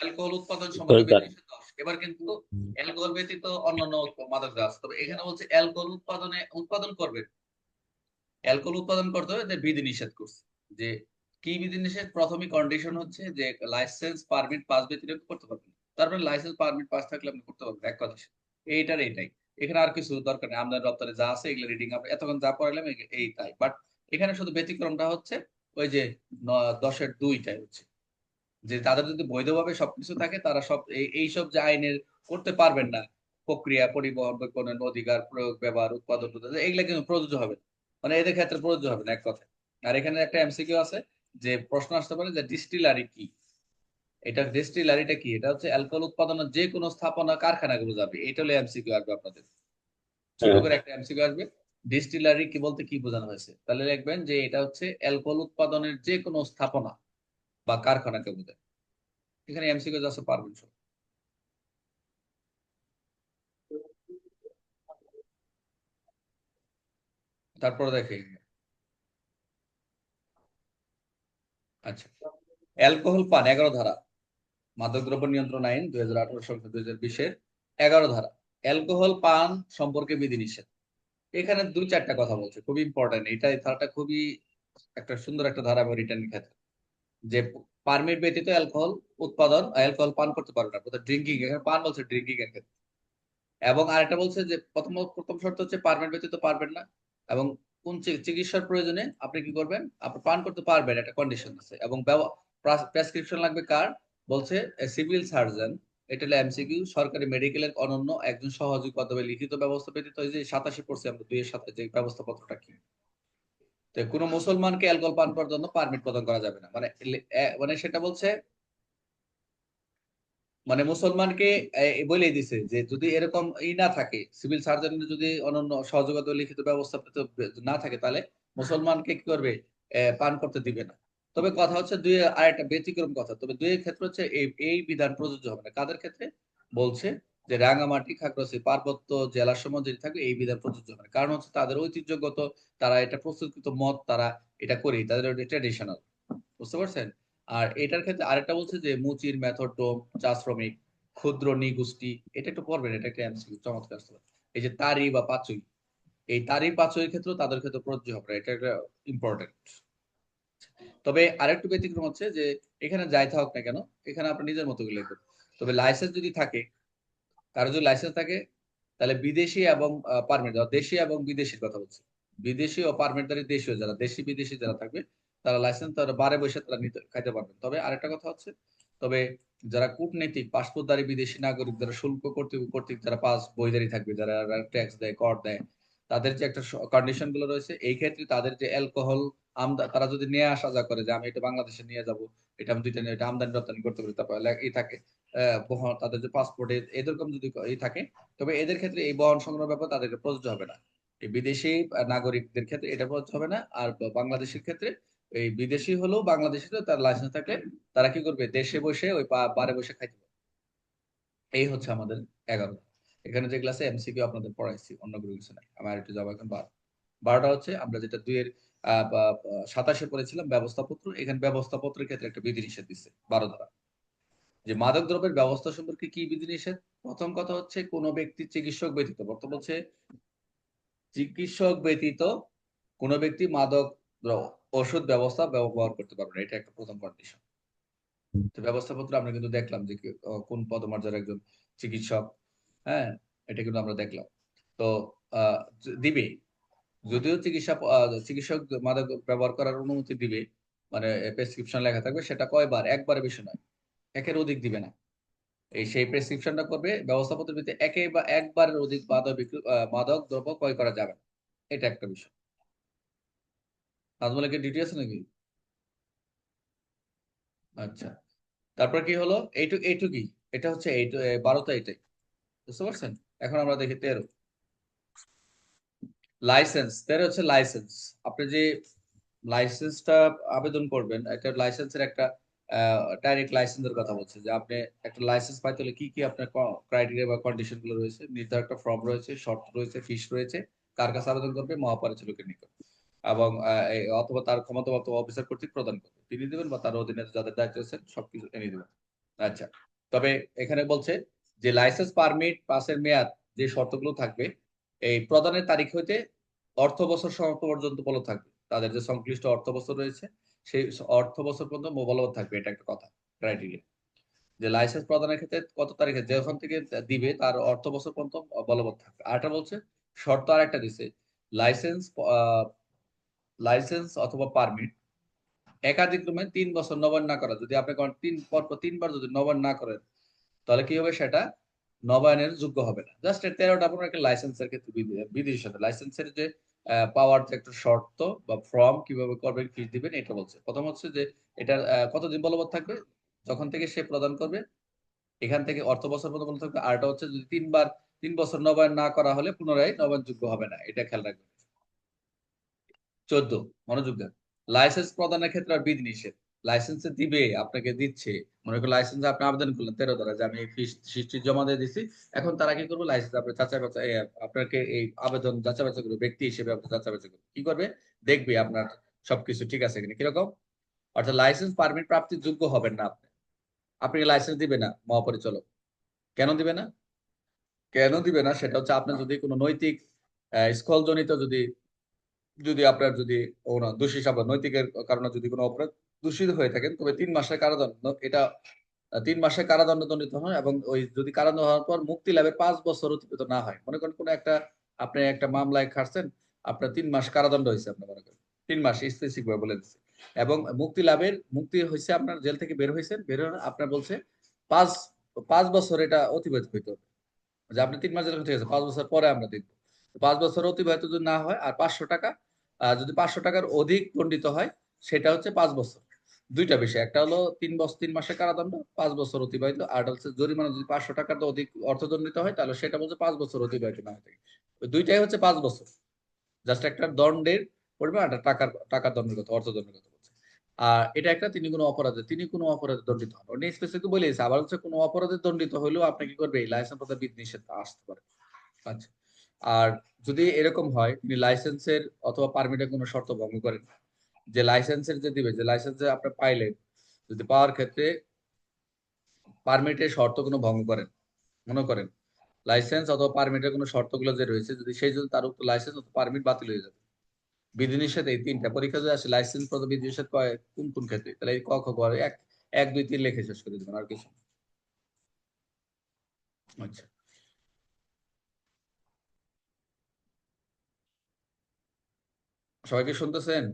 Alcohol উৎপাদন সম্পর্কে। এবার কিন্তু অ্যালকোহল ব্যতীত অন্যান্য মাদক আছে। তবে এখানে বলছে অ্যালকোহল উৎপাদনে উৎপাদন করবে। অ্যালকোহল উৎপাদন করতে হবে যে বিধি নিষেধ করছে। যে কি বিধি নিষেধ? প্রথমই কন্ডিশন হচ্ছে যে লাইসেন্স পারমিট পাস ব্যতীত করতে পারবেন তারপরে লাইসেন্স পারমিট পাস থাকলে আপনি করতে পারবেন এক কথা এইটার এইটাই। এখানে আর কিছু দরকার নেই। আমদানি রপ্তানি যা আছে এগুলো রিডিং আপনি এতক্ষণ যা পড়ালাম এগ- এইটাই। বাট এখানে শুধু ব্যতিক্রমটা হচ্ছে ওই যে দশের দুইটাই হচ্ছে। যে তাদের যদি বৈধভাবে সবকিছু থাকে তারা সব এই- এইসব যে আইনের করতে পারবেন না প্রক্রিয়া পরিবহন বিপণন অধিকার প্রয়োগ ব্যবহার উৎপাদন এগুলা কিন্তু প্রযোজ্য হবে না। মানে এদের ক্ষেত্রে প্রযোজ্য হবে না এক কথা আর এখানে একটা এমসিকিউ আছে যে প্রশ্ন আসতে পারে যে ডিস্টিলারি কি? এটা ডিস্টিলারিটা কি? এটা হচ্ছে অ্যালকোহল উৎপাদনের যে কোনো স্থাপনা কারখানাকে বোঝাবে এটা হলো এমসিকিউ আসবে আপনাদের। ছোট হ্যাঁ। করে একটা এমসিকিউ আসবে। ডিস্টিলারি কি বলতে কি বোঝানো হয়েছে? তাহলে লিখবেন যে এটা হচ্ছে অ্যালকোহল উৎপাদনের যে কোনো স্থাপনা বা কারখানাকে বোঝায়। এখানে এমসিকিউ আছে পারবেন সব। তারপরে দেখে আচ্ছা। অ্যালকোহল পান, এগারো ধারা। মাদকদ্রব্য নিয়ন্ত্রণ আইন দুই হাজার আঠারো সংখ্যা দুই হাজার বিশের এগারো ধারা। অ্যালকোহল পান সম্পর্কে বিধিনিষেধ। এখানে দুই চারটা কথা বলছে, খুবই ইম্পর্টেন্ট এটা ধারাটা খুবই একটা সুন্দর একটা ধারা এবং রিটার্নের ক্ষেত্রে। যে পারমিট ব্যতীত অ্যালকোহল উৎপাদন অ্যালকোহল পান করতে পারবে না। ড্রিঙ্কিং এখানে পান বলছে ড্রিঙ্কিং এর ক্ষেত্রে। এবং আরেকটা বলছে যে প্রথম প্রথম শর্ত হচ্ছে পারমিট ব্যতীত পারবেন না। এবং কোন চিকিৎসার প্রয়োজনে আপনি কি করবেন? আপনি পান করতে পারবেন, একটা কন্ডিশন আছে। এবং প্রেসক্রিপশন লাগবে কার? বলছে সিভিল সার্জন এটা হলো এমসিকিউ সরকারি মেডিকেলের অনন্য একজন সহযোগী পদবে লিখিত ব্যবস্থা ব্যতীত যে সাতাশি পড়ছে আমরা, দুইয়ের সাথে যে ব্যবস্থাপত্রটা কি? কোনো মুসলমানকে অ্যালকোহল পান করার জন্য পারমিট প্রদান করা যাবে না। মানে মানে সেটা বলছে মানে মুসলমানকে, এ দিছে যে যদি এরকম ই না থাকে, সিভিল সার্জনের যদি অনন্য সহযোগিতা লিখিত ব্যবস্থা না থাকে, তাহলে মুসলমানকে কি করবে? পান করতে দিবে না। তবে কথা হচ্ছে দুই আর একটা ব্যতিক্রম কথা। তবে দুই ক্ষেত্রে হচ্ছে এই বিধান প্রযোজ্য হবে না। কাদের ক্ষেত্রে? বলছে যে রাঙামাটি খাগড়াছড়ি, পার্বত্য জেলার সময় যেটি থাকবে এই বিধান প্রযোজ্য হবে কারণ হচ্ছে তাদের ঐতিহ্যগত, তারা এটা প্রস্তুতকৃত মত, তারা এটা করেই, তাদের ট্রেডিশনাল বুঝতে পারছেন? আর এটার ক্ষেত্রে আরেকটা বলছে যে মুচির মেথড চা শ্রমিক, ক্ষুদ্র নিগোষ্ঠী, এটা একটু পড়বেন, এটা একটা এমসিকিউ চমৎকার এই যে তারি বা পাচুই, এই তারি পাচুইয়ের ক্ষেত্রে তাদের ক্ষেত্রে প্রযোজ্য হবে এটা একটা ইম্পর্টেন্ট তবে আরেকটু ব্যতিক্রম হচ্ছে যে এখানে যাই থাকুক না কেন, এখানে আপনি নিজের মতো করে লিখবেন। তবে লাইসেন্স যদি থাকে কারও যদি লাইসেন্স থাকে, তাহলে বিদেশি এবং পারমিট দেশি এবং বিদেশির কথা বলছি। বিদেশি ও পারমিটধারী দেশীয় যারা, দেশি বিদেশি যারা থাকবে, তারা লাইসেন্স তারা বারে বসে তারা নিতে, খাইতে পারবেন তবে আরেকটা কথা হচ্ছে, তবে যারা কূটনৈতিক, পাসপোর্টধারী বিদেশি নাগরিক, যারা শুল্ক কর্তৃক কর্তৃক যারা পাস বইদারি থাকবে, যারা ট্যাক্স দেয়, কর দেয়, তাদের যে একটা কন্ডিশনগুলো রয়েছে, এই ক্ষেত্রে তাদের যে অ্যালকোহল আমদা, তারা যদি নিয়ে আসা যা করে যে আমি এটা বাংলাদেশে নিয়ে যাব, এটা আমি দুইটা নিয়ে, এটা আমদানি রপ্তানি করতে পারি, তারপর এই থাকে। বহন, তাদের যে পাসপোর্টে এরকম যদি থাকে, তবে এদের ক্ষেত্রে এই বহন সংগ্রহ ব্যাপার তাদেরকে প্রযোজ্য হবে না। বিদেশি নাগরিকদের ক্ষেত্রে এটা প্রযোজ্য হবে না, আর বাংলাদেশের ক্ষেত্রে এই বিদেশি হলেও বাংলাদেশি তার লাইসেন্স থাকলে তারা কি করবে? দেশে বসে ওই বারে বসে খাইতে পারবে। এই হচ্ছে আমাদের এগারো এখানে যে ক্লাসে এমসিকিউ আপনাদের পড়াইছি, অন্য কোনো কিছু নাই। আমার একটু যাব এখন বারো। বারোটা হচ্ছে, আমরা যেটা দুইয়ের সাতাশে পড়েছিলাম, ব্যবস্থাপত্র। এখানে ব্যবস্থাপত্রের ক্ষেত্রে একটা বিধি নিষেধ দিচ্ছে, বারো ধারা। যে মাদক দ্রব্যের ব্যবস্থা সম্পর্কে কি বিধি নিষেধ প্রথম কথা হচ্ছে কোন ব্যক্তি চিকিৎসক ব্যতীত, বর্তমান হচ্ছে চিকিৎসক ব্যতীত কোন ব্যক্তি মাদক ওষুধ ব্যবস্থা ব্যবহার করতে পারবে না। এটা একটা প্রথম কন্ডিশন তো ব্যবস্থাপত্র আমরা কিন্তু দেখলাম যে কোন পদমর্যাদার একজন চিকিৎসক হ্যাঁ এটা কিন্তু আমরা দেখলাম। তো দিবে। যদিও চিকিৎসা চিকিৎসক মাদক ব্যবহার করার অনুমতি দিবে মানে প্রেসক্রিপশন লেখা থাকবে, সেটা কয়বার? একবারে বেশি নয়। একের অধিক দিবে না। এই সেই প্রেসক্রিপশনটা করবে, ব্যবস্থাপত্রের ভিত্তিতে একে বা একবারের অধিক মাদক মাদক দ্রব্য ক্রয় করা যাবে না। এটা একটা বিষয়। নাজমুল কি ডিটেলস নাকি? আচ্ছা। তারপর কি হলো? এইটুক এইটুকুই। এটা হচ্ছে এই বারোটা এটাই। বুঝতে পারছেন? এখন আমরা দেখি তেরো। লাইসেন্স তেরো হচ্ছে লাইসেন্স আপনি যে লাইসেন্সটা আবেদন করবেন একটা লাইসেন্সের একটা ডাইরেক্ট লাইসেন্সের কথা বলছে যে আপনি একটা লাইসেন্স পাইতে হলে কি কি আপনার ক্রাইটেরিয়া বা কন্ডিশনগুলো রয়েছে? নির্ধারিত ফর্ম রয়েছে শর্ত রয়েছে ফিস রয়েছে, কার কাছে আবেদন করবে মহাপরিচালকের নিকট। এবং অথবা তার ক্ষমতাপ্রাপ্ত অফিসার কর্তৃক প্রদান করবে। তিনি দেবেন বা তার অধীনে যাদের দায়িত্ব আছেন সবকিছু এনে দেবেন। আচ্ছা তবে এখানে বলছে যে লাইসেন্স পারমিট পাসের মেয়াদ যে শর্তগুলো থাকবে, এই প্রদানের তারিখ হইতে অর্থ বছর সমাপ্ত পর্যন্ত বলবৎ থাকবে। তাদের যে সংশ্লিষ্ট অর্থ বছর রয়েছে, সেই অর্থ বছর পর্যন্ত বলবৎ থাকবে, এটা একটা কথা ক্রাইটেরিয়া যে লাইসেন্স প্রদানের ক্ষেত্রে কত তারিখে, যখন থেকে দিবে, তার অর্থ বছর পর্যন্ত বলবৎ থাকবে। আরেকটা বলছে, শর্ত আর একটা দিছে লাইসেন্স লাইসেন্স অথবা পারমিট একাধিক একাধিক্রমে তিন বছর নবায়ন না করা। যদি আপনি তিন, পরপর তিনবার যদি নবায়ন না করেন, তাহলে কি হবে? সেটা নবায়নের যোগ্য হবে না। জাস্ট তেরোটা আপনার একটা লাইসেন্সের ক্ষেত্রে বিধির সাথে। লাইসেন্সের যে পাওয়ার যে একটা শর্ত বা ফর্ম কীভাবে করবেন ফিস দিবেন, এটা বলছে। প্রথম হচ্ছে যে এটা কতদিন বলবৎ থাকবে? যখন থেকে সে প্রদান করবে, এখান থেকে অর্থ বছর পর্যন্ত বলতে থাকবে। আরটা হচ্ছে যদি তিনবার, তিন বছর নবায়ন না করা হলে পুনরায় নবায়নযোগ্য হবে না। এটা খেয়াল রাখবেন। চোদ্দ, মনোযোগ দেন। লাইসেন্স প্রদানের ক্ষেত্রে আর বিধি নিষেধ। লাইসেন্স দিবে, আপনাকে দিচ্ছে। মনে করেন লাইসেন্স আপনি আবেদন করলেন, তেরো দ্বারা যে আমি সৃষ্টি জমা দিয়ে দিচ্ছি এখন তারা কি করবে? লাইসেন্স আপনি যাচাই বাছাই আপনাকে এই আবেদন যাচাই বাছাই করবে, ব্যক্তি হিসেবে আপনি যাচাই বাছাই করবে। কি করবে? দেখবে আপনার সবকিছু ঠিক আছে কিনা। কীরকম? অর্থাৎ লাইসেন্স পারমিট প্রাপ্তির যোগ্য হবেন না আপনি। আপনি লাইসেন্স দিবে না, মহাপরিচালক। কেন দিবে না? কেন দিবে না? সেটা হচ্ছে আপনার যদি কোনো নৈতিক স্কলজনিত যদি যদি আপনার যদি দোষী সাব্যস্ত, নৈতিকের কারণে যদি কোনো অপরাধ দূষিত হয়ে থাকেন, তবে তিন মাসের কারাদণ্ড, এটা, তিন মাসের কারাদণ্ড দণ্ডিত হন এবং ওই যদি কারাদণ্ড হওয়ার পর মুক্তি লাভের পাঁচ বছর অতিবাহিত না হয়। মনে করেন কোনো একটা, আপনি একটা মামলায় খাটছেন, আপনার তিন মাস কারাদণ্ড হয়েছে আপনি মনে করেন। তিন মাস স্পেসিফিক ভাবে বলে দিচ্ছে। এবং মুক্তি লাভের, মুক্তি হয়েছে আপনার, জেল থেকে বের হয়েছেন, বের হওয়ার, আপনার বলছে পাঁচ পাঁচ বছর এটা অতিবাহিত হইতে হবে। যে আপনি তিন মাস জেল ঠিক আছে পাঁচ বছর পরে আমরা দেখব। পাঁচ বছর অতিবাহিত যদি না হয়, আর পাঁচশো টাকা যদি পাঁচশো টাকার অধিক দণ্ডিত হয়, সেটা হচ্ছে পাঁচ বছর। দুইটা বিষয়। একটা হলো তিন বছর, তিন মাসের কারাদণ্ড, পাঁচ বছর অতিবাহিত। আর হচ্ছে জরিমানা যদি পাঁচশো টাকার তো অধিক অর্থদণ্ডিত হয়, তাহলে সেটা বলছে পাঁচ বছর অতিবাহিত না থাকে দুইটাই হচ্ছে পাঁচ বছর। জাস্ট একটা দণ্ডের পরিমাণ একটা টাকার টাকার দণ্ডের কথা অর্থদণ্ডের বলছে। আর এটা একটা, তিনি কোনো অপরাধে, তিনি কোনো অপরাধে দণ্ডিত হন উনি স্পেসিফিক বলে দিয়েছে আবার হচ্ছে কোনো অপরাধে দণ্ডিত হলেও আপনি কি করবে লাইসেন্স পথে বিধি নিষেধ আসতে পারে। আচ্ছা। আর যদি এরকম হয় তিনি লাইসেন্সের অথবা পারমিটের কোনো শর্ত ভঙ্গ করেন যে লাইসেন্সের যে দিবে, যে লাইসেন্সে আপনি পাইলেন যদি পাওয়ার ক্ষেত্রে পারমিটের শর্ত কোনো ভঙ্গ করেন, মনে করেন লাইসেন্স অথবা পারমিটের কোনো শর্তগুলো যে রয়েছে, যদি সেই যদি তার উক্ত লাইসেন্স অথবা পারমিট বাতিল হয়ে যাবে। বিধিনিষেধ এই তিনটা, পরীক্ষা যদি আসে লাইসেন্স পদ বিধিনিষেধ কোন কোন ক্ষেত্রে? তাহলে এই ক, খ গ এক এক, দুই, তিন লিখে শেষ করে দেবেন, আর কিছু। আচ্ছা। সবাইকে শুনতেছেন?